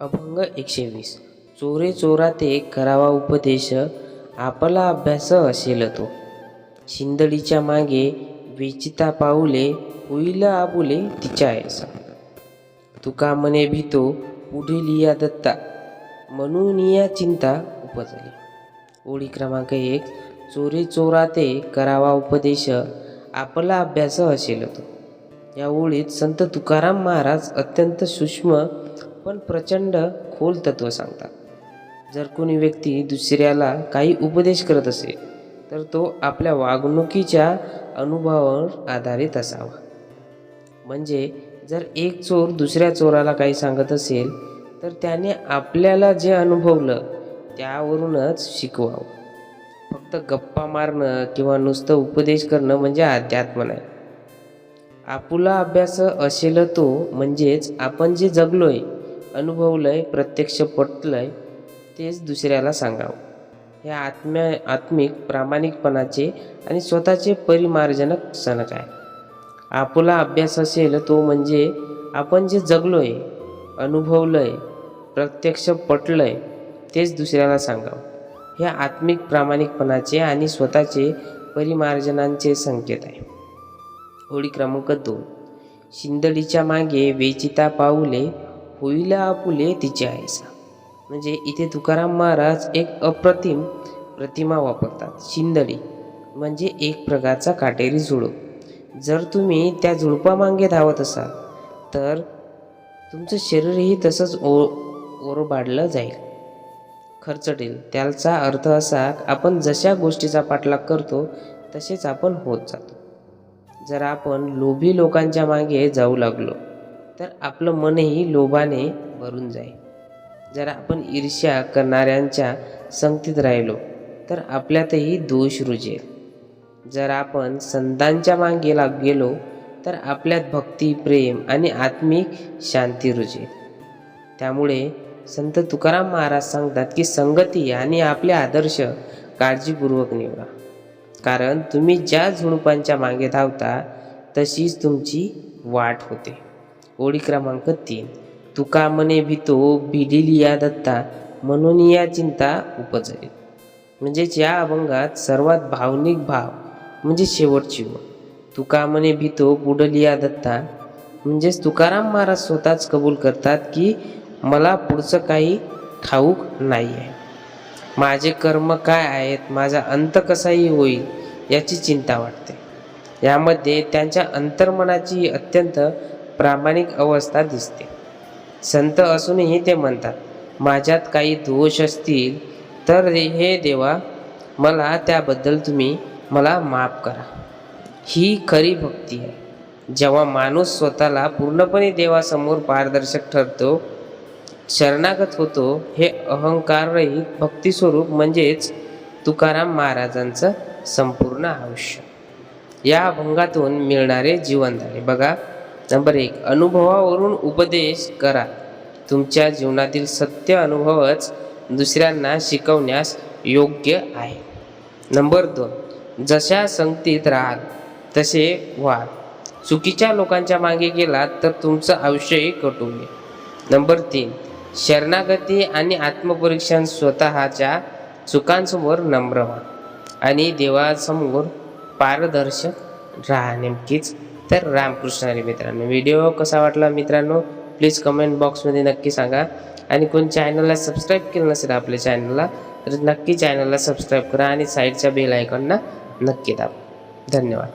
अभंग एकशे वीस चोरे चोरा ते करावा उपदेश आपला अभ्यास असेल तो शिंदडीच्या मागे वेचिता पाऊले होईल आबुले तिच्या ऐसा तुका मने भीतो पुढे लिया दत्ता. म्हणून या चिंता उपजली. ओळी क्रमांक एक. चोरी चोरा ते करावा उपदेश आपला अभ्यास असेल तो या ओळीत संत तुकाराम महाराज अत्यंत सूक्ष्म पण प्रचंड खोल तत्व सांगतात. जर कोणी व्यक्ती दुसऱ्याला काही उपदेश करत असेल तर तो आपल्या वागणुकीच्या अनुभवावर आधारित असावा. म्हणजे जर एक चोर दुसऱ्या चोराला काही सांगत असेल तर त्याने आपल्याला जे अनुभवलं त्यावरूनच शिकवावं. फक्त गप्पा मारणं किंवा नुसतं उपदेश करणं म्हणजे अध्यात्म नाही. आपुला अभ्यास असेल तो म्हणजेच आपण जे अनुभवलं अनुभवलंय प्रत्यक्ष पटलंय तेच दुसऱ्याला सांगावं. हे आत्म्या आत्मिक प्रामाणिकपणाचे आणि स्वतःचे परिमार्जनक सणक आहे. आपला अभ्यास असेल तो म्हणजे आपण जे जगलोय अनुभवलंय प्रत्यक्ष पटलंय तेच दुसऱ्याला सांगावं. हे आत्मिक प्रामाणिकपणाचे आणि स्वतःचे परिमार्जनांचे संकेत आहे. ओळी क्रमांक दोन. शिंदडीच्या मागे वेचिता पाऊले होईला आपुले तिचे आईसा म्हणजे इथे तुकाराम महाराज एक अप्रतिम प्रतिमा वापरतात. शिंदडी. म्हणजे एक प्रकारचा काटेरी झुडूप. जर तुम्ही त्या झुडपामागे धावत असाल तर तुमचं शरीरही तसंच ओ ओरबाडलं जाईल. खर्चटेल. त्याचा अर्थ असा आपण जशा गोष्टीचा पाठलाग करतो तसेच आपण होत जातो. जर आपण लोभी लोकांच्या मागे जाऊ लागलो तर आपलं मनही लोभाने भरून जाईल. जर आपण ईर्ष्या करणाऱ्यांच्या संगतीत राहिलो तर आपल्यातही दोष रुजेल. जर आपण संतांच्या मागे लाग गेलो तर आपल्यात भक्ती प्रेम आणि आत्मिक शांती रुजेल. त्यामुळे संत तुकाराम महाराज सांगतात की संगती आणि आपले आदर्श काळजीपूर्वक निवडा. कारण तुम्ही ज्या झुडपांच्या मागे धावता तशीच तुमची वाट होते. ओळी क्रमांक तीन. तुका मने भीतो भिडिली या दत्ता म्हणून या चिंता उपजली. म्हणजेच या अभंगात सर्वात भावनिक भाव म्हणजे शेवटची ओळ. तुका मने भीतो बुडलिया दत्ता म्हणजेच तुकाराम महाराज स्वतःच कबूल करतात की मला पुढचं काही ठाऊक नाही आहे माझे कर्म काय आहेत माझा अंत कसाही होईल याची चिंता वाटते. यामध्ये त्यांच्या अंतर्मनाची अत्यंत प्रामाणिक अवस्था दिसते. संत असूनही ते म्हणतात माझ्यात काही दोष असतील तर हे देवा मला त्याबद्दल तुम्ही मला माफ करा. ही खरी भक्ती आहे. जेव्हा माणूस स्वतःला पूर्णपणे देवासमोर पारदर्शक ठरतो शरणागत होतो हे अहंकाररहित भक्तिस्वरूप म्हणजेच तुकाराम महाराजांचं संपूर्ण आयुष्य. या अभंगातून मिळणारे जीवनधारे बघा नंबर एक अनुभवावरून उपदेश करा. तुमच्या जीवनातील सत्य अनुभवच दुसऱ्यांना शिकवण्यास योग्य आहे. नंबर दोन जशा संगतीत राहाल तसे व्हा. चुकीच्या लोकांच्या मागे गेलात तर तुमचं आयुष्यही कटुंबे नंबर तीन शरणागती आणि आत्मपरीक्षण स्वतःच्या चुकांसमोर नम्र व्हा. आणि देवासमोर पारदर्शक राहा नेमकीच. तर रामकृष्ण मित्रांनो. व्हिडिओ कसा वाटला मित्रांनो? प्लीज कमेंट बॉक्समध्ये नक्की सांगा. आणि कोण चॅनलला सबस्क्राईब केलं नसेल आपल्या चॅनलला तर नक्की चॅनलला सबस्क्राईब करा आणि साईडच्या बेल आयकॉनना नक्की दाबा. धन्यवाद.